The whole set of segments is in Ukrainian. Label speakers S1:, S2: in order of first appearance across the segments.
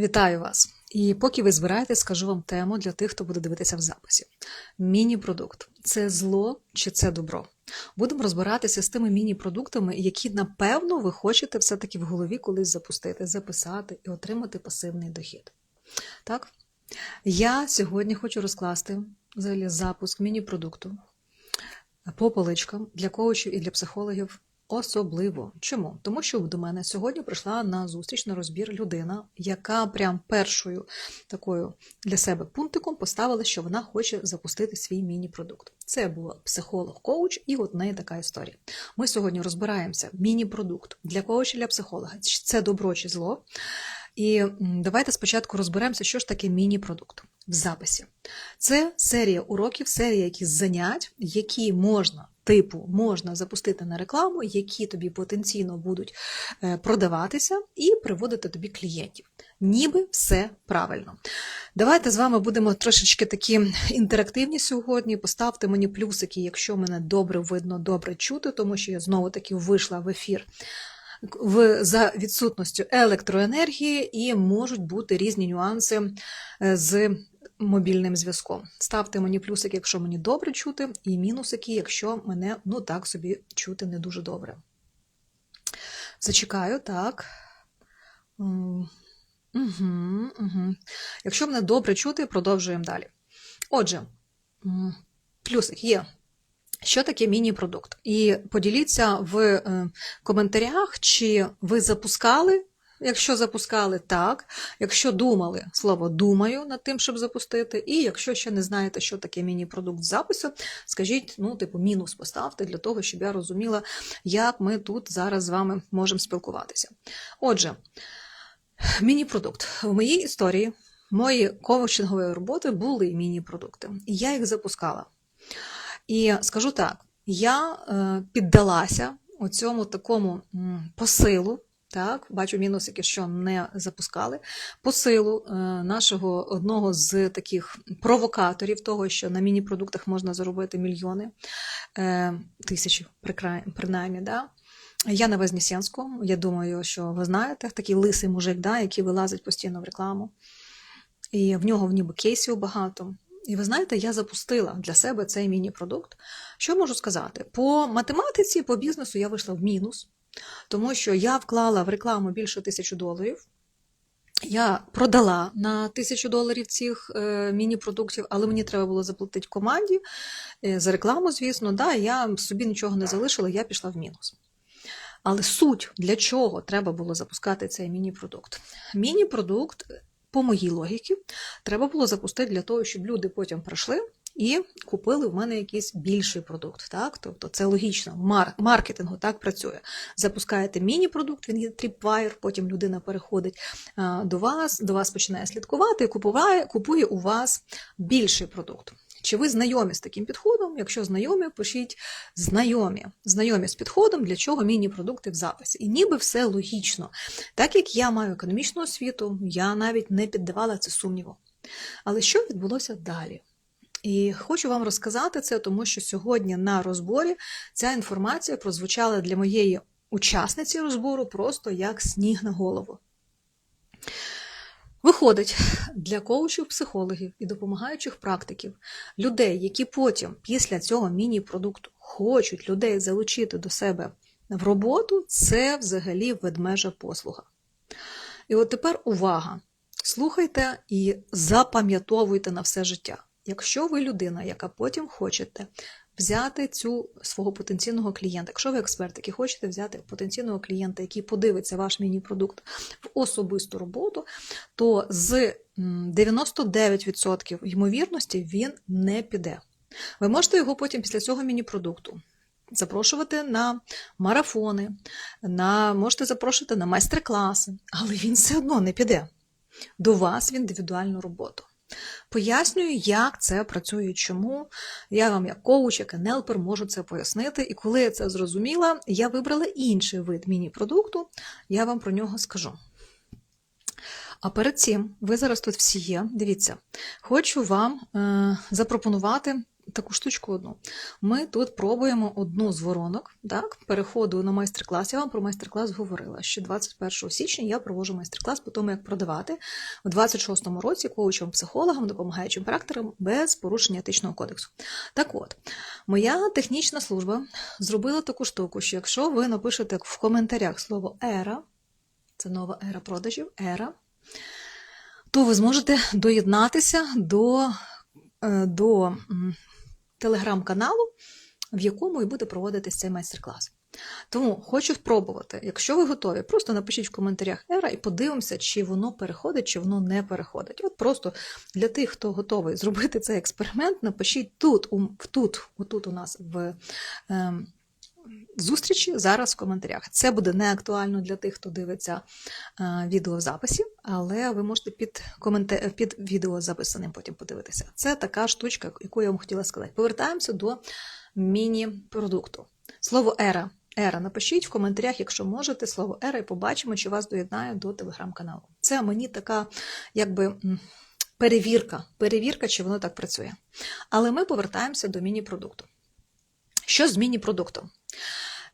S1: Вітаю вас! І поки ви збираєтесь, скажу вам тему для тих, хто буде дивитися в записі. Міні-продукт це зло чи це добро? Будемо розбиратися з тими міні-продуктами, які, напевно, ви хочете все-таки в голові колись запустити, записати і отримати пасивний дохід. Так? Я сьогодні хочу розкласти взагалі запуск міні-продукту по поличкам для коучів і для психологів Особливо. Чому? Тому що до мене сьогодні прийшла на зустріч на розбір людина, яка прям першою такою для себе пунктиком поставила, що вона хоче запустити свій міні-продукт. Це була психолог-коуч, і от в неї така історія. Ми сьогодні розбираємося міні-продукт для коуча, для психолога. Це добро чи зло. І давайте спочатку розберемося, що ж таке міні-продукт в записі. Це серія уроків, серія якісь занять, які можна, типу, можна запустити на рекламу, які тобі потенційно будуть е, продаватися і приводити тобі клієнтів. Ніби все правильно. Давайте з вами будемо трошечки такі інтерактивні сьогодні. Поставте мені плюсики, якщо мене добре видно, добре чути, тому що я знову таки вийшла в ефір в, за відсутністю електроенергії, і можуть бути різні нюанси е, з мобільним зв'язком. Ставте мені плюсики, якщо мені добре чути, і мінусики, якщо мене ну так собі чути не дуже добре. Зачекаю, так. Угу, угу. Якщо мене добре чути, продовжуємо далі. Отже, плюсик є. Що таке міні-продукт? І поділіться в е, коментарях, чи ви запускали. Якщо запускали так, якщо думали слово думаю над тим, щоб запустити, і якщо ще не знаєте, що таке міні-продукт запису, скажіть, ну, типу, мінус поставте для того, щоб я розуміла, як ми тут зараз з вами можемо спілкуватися. Отже, міні-продукт. В моїй історії, мої коучингової роботи були міні-продукти, і я їх запускала. І скажу так: я е, піддалася оцьому такому посилу. Так, бачу мінусики, що не запускали. Посилу е, нашого одного з таких провокаторів, того, що на міні-продуктах можна заробити мільйони е, тисячі, принаймні. Да? Я на Вознесенську, я думаю, що ви знаєте, такий лисий мужик, да, який вилазить постійно в рекламу. І в нього в ніби кейсів багато. І ви знаєте, я запустила для себе цей міні-продукт. Що можу сказати? По математиці, по бізнесу я вийшла в мінус, тому що я вклала в рекламу більше тисячі доларів. Я продала на тисячу доларів цих е, міні-продуктів, але мені треба було заплатити команді е, за рекламу, звісно. Да, Я собі нічого не залишила, я пішла в мінус. Але суть для чого треба було запускати цей міні-продукт? Міні-продукт по моїй логіці, треба було запустити для того, щоб люди потім прийшли і купили в мене якийсь більший продукт. Так? Тобто це логічно, Мар маркетингу так працює. Запускаєте міні-продукт, він є tripwire, потім людина переходить до вас, до вас починає слідкувати і купує, купує у вас більший продукт. Чи ви знайомі з таким підходом? Якщо знайомі, пишіть знайомі. Знайомі з підходом, для чого міні-продукти в записі. І ніби все логічно. Так як я маю економічну освіту, я навіть не піддавала це сумніву. Але що відбулося далі? І хочу вам розказати це, тому що сьогодні на розборі ця інформація прозвучала для моєї учасниці розбору просто як сніг на голову. Виходить для коучів, психологів і допомагаючих практиків, людей, які потім, після цього міні-продукту, хочуть людей залучити до себе в роботу, це взагалі ведмежа послуга. І от тепер увага! Слухайте і запам'ятовуйте на все життя. Якщо ви людина, яка потім хочете взяти цю свого потенційного клієнта. Якщо ви експерт, який хочете взяти потенційного клієнта, який подивиться ваш міні-продукт в особисту роботу, то з 99% ймовірності він не піде. Ви можете його потім після цього міні-продукту. Запрошувати на марафони, на, можете запрошувати на майстер-класи, але він все одно не піде до вас в індивідуальну роботу. Пояснюю, як це працює, чому. Я вам, як коуч, як енелпер, можу це пояснити. І коли я це зрозуміла, я вибрала інший вид міні-продукту, я вам про нього скажу. А перед цим, ви зараз тут всі є, дивіться, хочу вам е, запропонувати таку штучку одну. Ми тут пробуємо одну з воронок, так, переходу на майстер-клас. Я вам про майстер-клас говорила, що 21 січня я проводжу майстер-клас по тому, як продавати в 26-му році коучем психологам, допомагаючим практикам без порушення етичного кодексу. Так от, моя технічна служба зробила таку штуку, що якщо ви напишете в коментарях слово ера, це нова ера продажів, ера, то ви зможете доєднатися до, е, до телеграм-каналу, в якому і буде проводитись цей майстер-клас. Тому хочу спробувати. Якщо ви готові, просто напишіть в коментарях ера і подивимося, чи воно переходить, чи воно не переходить. От просто для тих, хто готовий зробити цей експеримент, напишіть тут, у, тут, отут у нас в. ем, зустрічі зараз в коментарях. Це буде не актуально для тих, хто дивиться е, відео в записі, але ви можете під, коменте... під відео записаним потім подивитися. Це така штучка, яку я вам хотіла сказати. Повертаємося до міні-продукту. Слово ера. Ера, напишіть в коментарях, якщо можете, слово ера, і побачимо, чи вас доєднає до телеграм-каналу. Це мені така, якби. Перевірка, перевірка, чи воно так працює. Але ми повертаємося до міні-продукту. Що з міні-продуктом?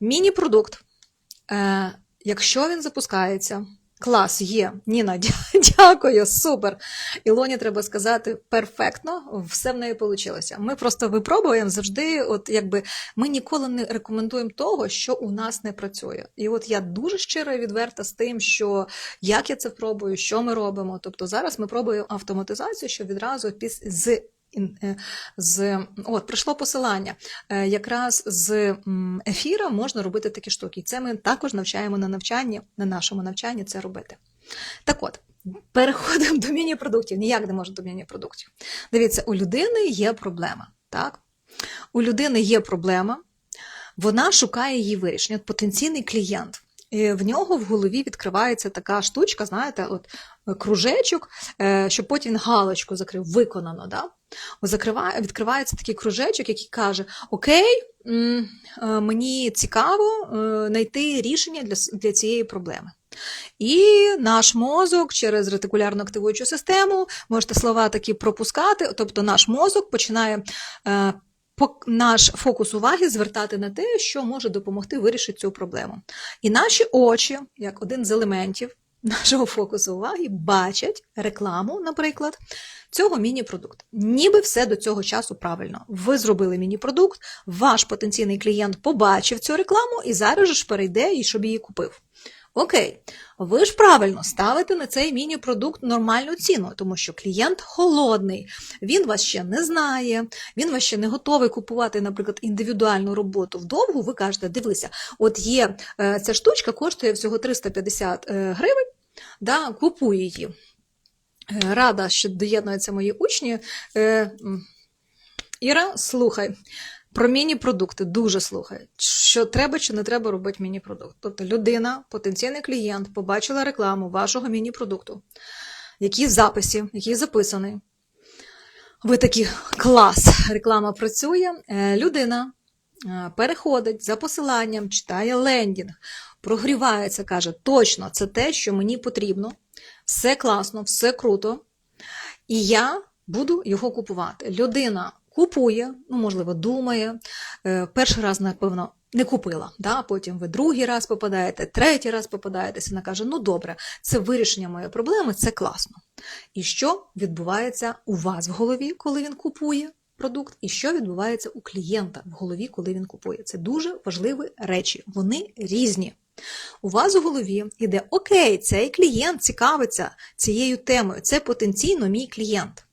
S1: Міні-продукт, е, якщо він запускається, клас є. Ніна, дякую, супер. Ілоні треба сказати перфектно, все в неї вийшло. Ми просто випробуємо завжди, от якби ми ніколи не рекомендуємо того, що у нас не працює. І от я дуже щира і відверта з тим, що як я це пробую, що ми робимо. Тобто зараз ми пробуємо автоматизацію, що відразу піс з. Е, З от прийшло посилання. Е, Якраз з ефіра можна робити такі штуки. Це ми також навчаємо на навчанні, на нашому навчанні це робити. Так от, переходимо до міні-продуктів. Ніяк не можна до міні-продуктів. Дивіться, у людини є проблема. Так? У людини є проблема, вона шукає її вирішення. От потенційний клієнт. І в нього в голові відкривається така штучка, знаєте, от кружечок, е, щоб потім галочку закрив, виконано. Да? Відкривається такий кружечок, який каже: Окей, е, мені цікаво е, знайти рішення для, для цієї проблеми. І наш мозок через ретикулярно активуючу систему, можете слова такі пропускати, тобто наш мозок починає е, наш фокус уваги звертати на те, що може допомогти вирішити цю проблему. І наші очі, як один з елементів нашого фокусу уваги, бачать рекламу, наприклад, цього міні-продукту. Ніби все до цього часу правильно. Ви зробили міні-продукт, ваш потенційний клієнт побачив цю рекламу і зараз ж перейде і щоб її купив. Окей, ви ж правильно ставите на цей міні-продукт нормальну ціну, тому що клієнт холодний, він вас ще не знає, він вас ще не готовий купувати, наприклад, індивідуальну роботу вдовгу. Ви кажете, дивися, от є е, ця штучка, коштує всього 350 е, гривень, да, купуй її. Е, Рада, що доєднуються мої учні. Е, Іра, слухай. Про міні-продукти дуже слухай, що треба чи не треба робити міні-продукт. Тобто людина, потенційний клієнт, побачила рекламу вашого міні-продукту, який в записі, який записаний. Ви такі клас, реклама працює. Е, Людина переходить за посиланням, читає лендінг, прогрівається, каже: точно, це те, що мені потрібно, все класно, все круто, і я буду його купувати. Людина купує, ну, можливо, думає. Е, Перший раз, напевно, не купила. Да? Потім ви другий раз попадаєте, третій раз попадаєтеся. Вона каже: ну добре, це вирішення моєї проблеми, це класно. І що відбувається у вас в голові, коли він купує продукт, і що відбувається у клієнта в голові, коли він купує. Це дуже важливі речі. Вони різні. У вас у голові йде окей, цей клієнт цікавиться цією темою, це потенційно мій клієнт.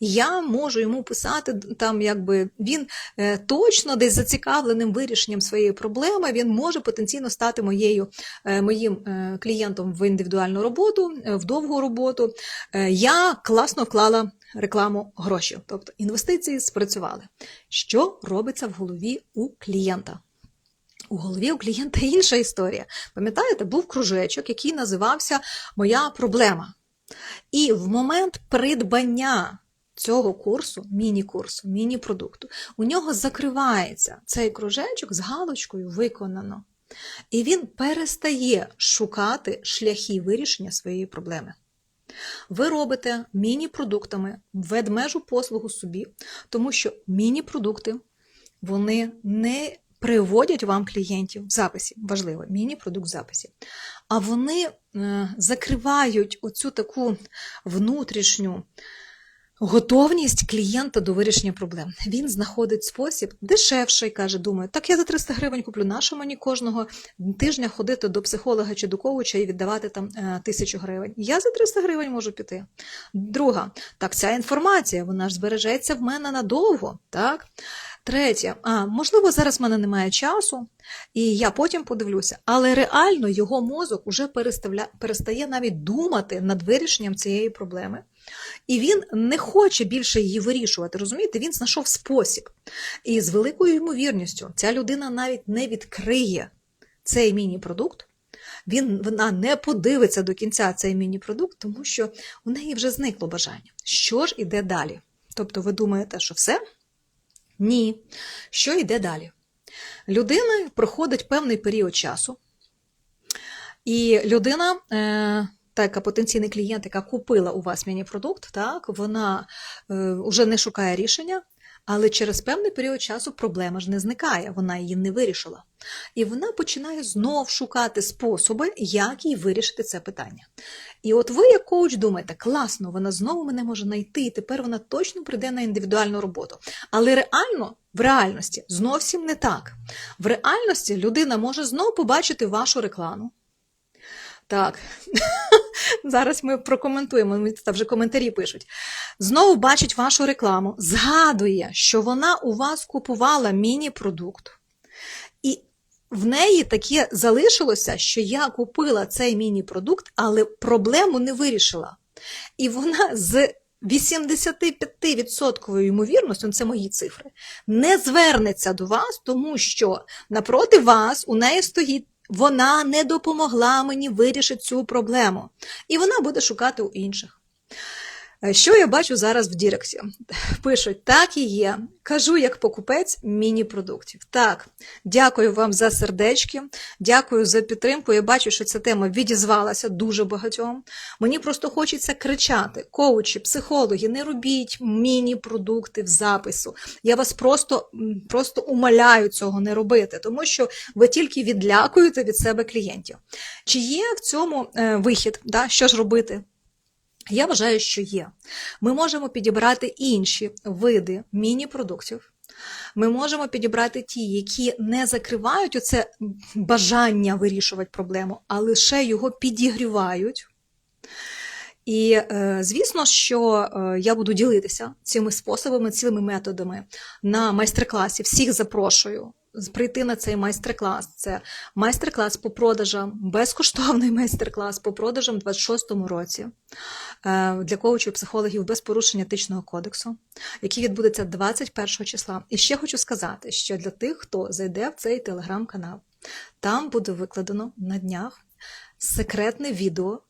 S1: Я можу йому писати там, якби він е, точно десь зацікавленим вирішенням своєї проблеми, він може потенційно стати моєю, е, моїм е, клієнтом в індивідуальну роботу, в довгу роботу. Я класно вклала рекламу гроші, тобто інвестиції спрацювали. Що робиться в голові у клієнта? У голові у клієнта інша історія. Пам'ятаєте, був кружечок, який називався Моя проблема. І в момент придбання цього курсу, міні-курсу, міні-продукту, у нього закривається цей кружечок з галочкою виконано. І він перестає шукати шляхи вирішення своєї проблеми. Ви робите міні-продуктами ведмежу послугу собі, тому що міні-продукти вони не приводять вам клієнтів в записі. Важливо, міні-продукт в записі. А вони е, закривають оцю таку внутрішню готовність клієнта до вирішення проблем. Він знаходить спосіб дешевший, каже, думає, так я за 300 гривень куплю, нащо мені кожного тижня ходити до психолога чи до коуча і віддавати там е, тисячу гривень. Я за 300 гривень можу піти. Друга, так ця інформація, вона ж збережеться в мене надовго. так? Третє, а можливо, зараз в мене немає часу, і я потім подивлюся, але реально його мозок уже перестає навіть думати над вирішенням цієї проблеми. І він не хоче більше її вирішувати. Розумієте, він знайшов спосіб. І з великою ймовірністю ця людина навіть не відкриє цей міні-продукт. Він, Вона не подивиться до кінця цей міні-продукт, тому що у неї вже зникло бажання. Що ж іде далі? Тобто, ви думаєте, що все? Ні. Що йде далі? Людина проходить певний період часу, і людина, е, та яка потенційний клієнт, яка купила у вас міні-продукт, так, вона е, вже не шукає рішення, але через певний період часу проблема ж не зникає, вона її не вирішила. І вона починає знов шукати способи, як їй вирішити це питання. І от ви, як коуч, думаєте, класно, вона знову мене може знайти, і тепер вона точно прийде на індивідуальну роботу. Але реально, в реальності зовсім не так. В реальності людина може знову побачити вашу рекламу. Так, зараз ми прокоментуємо, мені вже коментарі пишуть. Знову бачить вашу рекламу, згадує, що вона у вас купувала міні-продукт. І в неї таке залишилося, що я купила цей міні-продукт, але проблему не вирішила. І вона з 85% ймовірністю, це мої цифри, не звернеться до вас, тому що напроти вас у неї стоїть. Вона не допомогла мені вирішити цю проблему. І вона буде шукати у інших. Е, Що я бачу зараз в Діректі? Пишуть, так і є. Кажу, як покупець міні-продуктів. Так, дякую вам за сердечки, дякую за підтримку. Я бачу, що ця тема відізвалася дуже багатьом. Мені просто хочеться кричати: коучі, психологи, не робіть міні-продукти в запису. Я вас просто, просто умоляю цього не робити, тому що ви тільки відлякуєте від себе клієнтів. Чи є в цьому е, вихід? Да? Що ж робити? Я вважаю, що є. Ми можемо підібрати інші види міні-продуктів. Ми можемо підібрати ті, які не закривають оце бажання вирішувати проблему, а лише його підігрівають. І, е, звісно, що е, я буду ділитися цими способами, цими методами на майстер-класі. Всіх запрошую прийти на цей майстер-клас. Це майстер-клас по продажам, безкоштовний майстер-клас по продажам у 26-му році е, для коучів психологів без порушення етичного кодексу, який відбудеться 21 числа. І ще хочу сказати, що для тих, хто зайде в цей телеграм-канал, там буде викладено на днях секретне відео.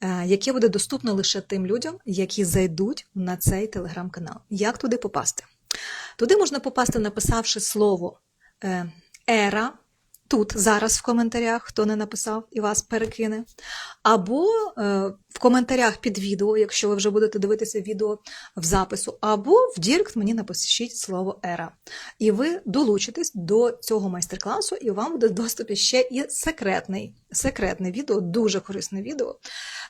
S1: е, Яке буде доступно лише тим людям, які зайдуть на цей телеграм-канал. Як туди попасти? Туди можна попасти, написавши слово е, ера. Тут зараз в коментарях, хто не написав і вас перекине. Або е, в коментарях під відео, якщо ви вже будете дивитися відео в запису, або в Дірект мені напишіть слово ера. І ви долучитесь до цього майстер-класу, і вам буде в доступі ще і секретний, секретне відео, дуже корисне відео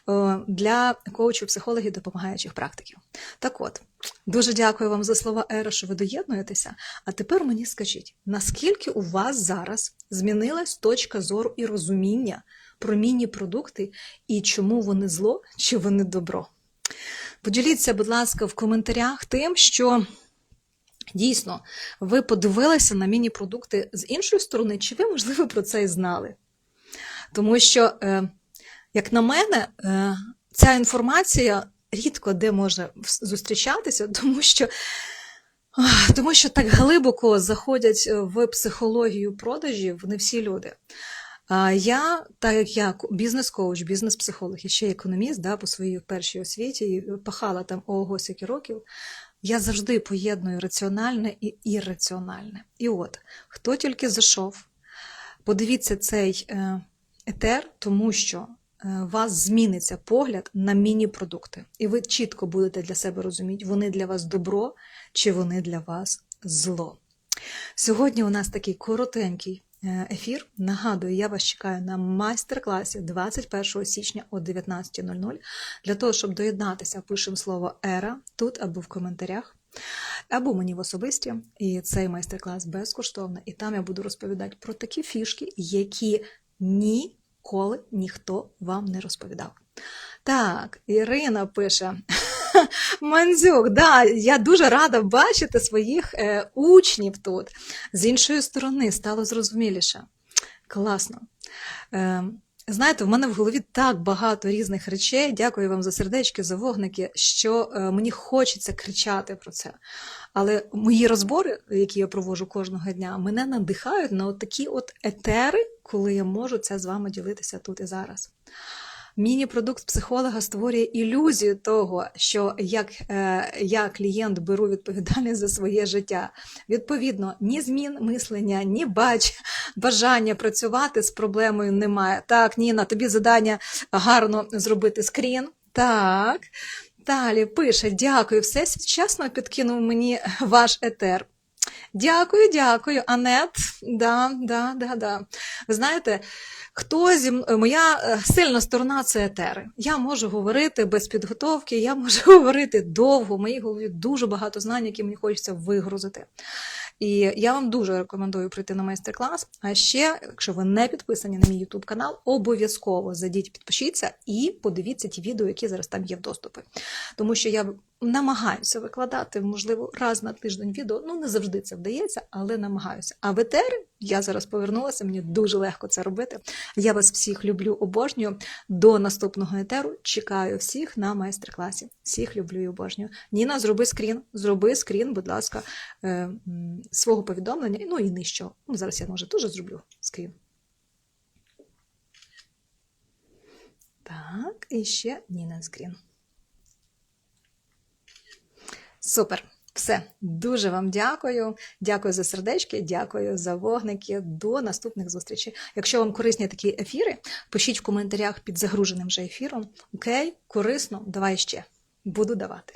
S1: е, для коучів, психологів, допомагаючих практиків. Так от, дуже дякую вам за слова Ера, що ви доєднуєтеся. А тепер мені скажіть, наскільки у вас зараз змінилась точка зору і розуміння про міні-продукти і чому вони зло чи вони добро? Поділіться, будь ласка, в коментарях тим, що. Дійсно, ви подивилися на міні-продукти з іншої сторони, чи ви, можливо, про це і знали? Тому що, е, як на мене, е, ця інформація рідко де може зустрічатися, тому що, тому що так глибоко заходять в психологію продажів не всі люди. А Я, так як я бізнес-коуч, бізнес-психолог і ще економіст да, по своїй першій освіті, і пахала там ого скільки років, я завжди поєдную раціональне і ірраціональне. І от, хто тільки зайшов, подивіться цей е, етер, тому що вас зміниться погляд на міні-продукти. І ви чітко будете для себе розуміти, вони для вас добро чи вони для вас зло. Сьогодні у нас такий коротенький е, ефір. Нагадую, я вас чекаю на майстер-класі 21 січня о 19.00. Для того, щоб доєднатися, пишемо слово ера тут або в коментарях. Або мені в особисті, і цей майстер-клас безкоштовний, і там я буду розповідати про такі фішки, які ніколи ніхто вам не розповідав. Так, Ірина пише. Мандзюк, да, я дуже рада бачити своїх е, учнів тут. З іншої сторони, стало зрозуміліше. Класно. Е, знаєте, в мене в голові так багато різних речей. Дякую вам за сердечки, за вогники, що е, мені хочеться кричати про це. Але мої розбори, які я проводжу кожного дня, мене надихають на такі от етери, коли я можу це з вами ділитися тут і зараз. Міні-продукт психолога створює ілюзію того, що як е, я, клієнт, беру відповідальність за своє життя. Відповідно, ні змін мислення, ні бач, бажання працювати з проблемою немає. Так, Ніна, тобі завдання гарно зробити скрін. Так. Далі пише: дякую, все чесно підкинув мені ваш етер. Дякую, дякую, Анет. Да, да, да, да. Ви знаєте, хто зі моя е, сильна сторона це етери. Я можу говорити без підготовки, я можу говорити довго. В моїй голові дуже багато знань, які мені хочеться вигрузити. І я вам дуже рекомендую прийти на майстер-клас. А ще, якщо ви не підписані на мій YouTube канал, обов'язково зайдіть, підпишіться і подивіться ті відео, які зараз там є в доступі. Тому що я намагаюся викладати, можливо, раз на тиждень відео. Ну, не завжди це вдається, але намагаюся. А в я зараз повернулася, мені дуже легко це робити. Я вас всіх люблю, обожнюю. До наступного етеру чекаю всіх на майстер-класі. Всіх люблю і обожнюю. Ніна, зроби скрін, зроби скрін, будь ласка, е, свого повідомлення. Ну і нижче. Ну, зараз я може теж зроблю скрін. Так, і ще Ніна скрін. Супер. Все, дуже вам дякую. Дякую за сердечки, дякую за вогники. До наступних зустрічей. Якщо вам корисні такі ефіри, пишіть в коментарях під загруженим же ефіром. Окей, корисно, давай ще. Буду давати.